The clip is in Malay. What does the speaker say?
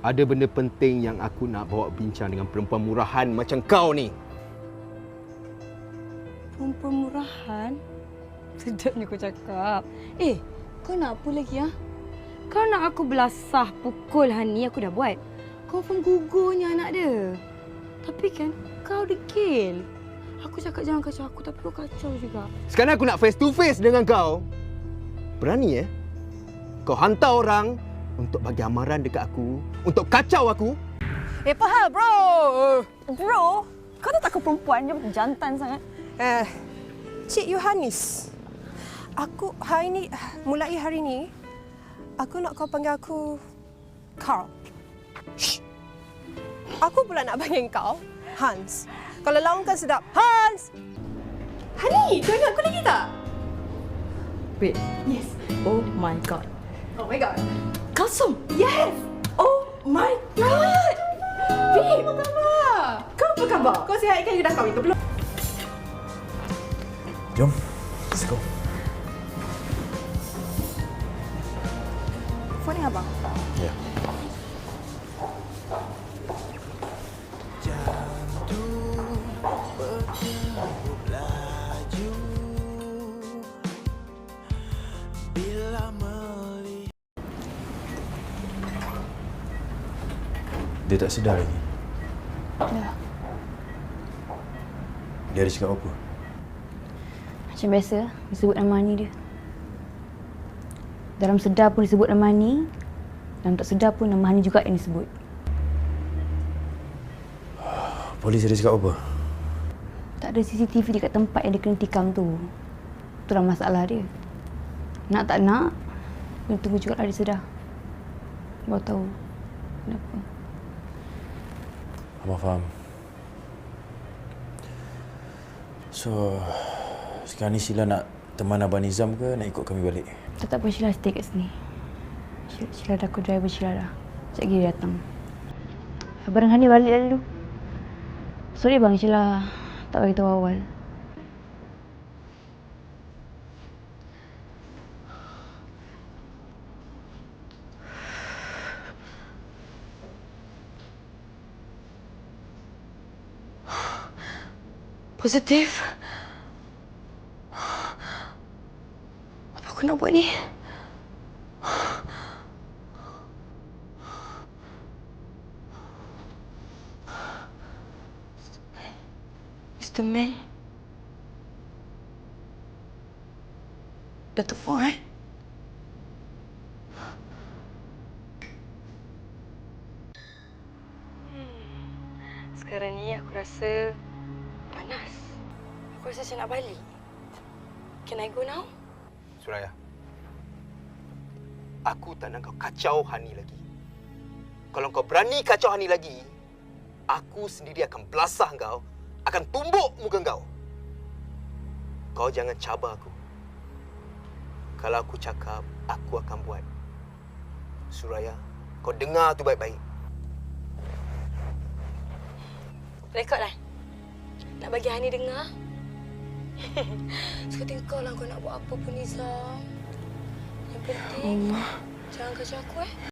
Ada benda penting yang aku nak bawa bincang dengan perempuan murahan macam kau ni. Perempuan murahan? Sedapnya kau cakap. Eh, kau nak apa lagi ah? Kau nak aku belasah pukul Hani aku dah buat. Kau pun gugurnya anak dia. Tapi kan kau degil. Aku cakap jangan kacau aku tapi kau kacau juga. Sekarang aku nak face to face dengan kau. Berani eh? Kau hantar orang untuk bagi amaran dekat aku, untuk kacau aku. Eh, apa hal, bro? Bro, kau tak takut perempuan dia jantan sangat. Eh, Cik Yohanis. Aku hari ni, mulai hari ni, aku nak kau panggil aku Carl. Shh. Aku pula nak panggil kau Hans. Kalau lawan kau sedap, Hans! Hani, kau ingat aku lagi tak? Wait. Yes. Oh my god. Oh my god. Kalsum. Yes! Oh my god! Babe, apa khabar? Kau apa khabar? Kau sihat kan you dah kahwin ke belum? Jom, let's go. Phone ni abang. Ya. Dia tak sedar lagi. Dah. Dia ada cakap apa? Macam biasa, disebut nama ni dia. Dalam sedar pun disebut nama ni. Dalam tak sedar pun nama ni juga yang disebut. Polis ada cakap apa? Tak ada CCTV dekat tempat yang dia kena tikam tu. Itulah masalah dia. Nak tak nak, kena tunggu juga lah dia sedar. Baru tahu kenapa. Abang faham. So, sekarang ni Sheila nak teman Abang Nizam ke nak ikut kami balik? Tak tak apa Sheila stay kat sini. Sheila, dah aku driver Sheila dah. Sekejap lagi dia datang. Abang Hani balik dah dulu. Sorry bang Sheila tak bagi tahu awal. Positif. Apa aku nak buat ni? Mr. Man. Dah telefon eh? Sekarang ni aku rasa panas. Aku rasa saya nak balik. Can I go now? Suraya. Aku tak nak kau kacau Hani lagi. Kalau kau berani kacau Hani lagi, aku sendiri akan belasah kau, akan tumbuk muka kau. Kau jangan cabar aku. Kalau aku cakap, aku akan buat. Suraya, kau dengar tu baik-baik. Rekod lah. Nak bagi Hani dengar. Sekarang kau lah kau nak buat apa pun Nizam. Yang penting, jangan kacau aku eh.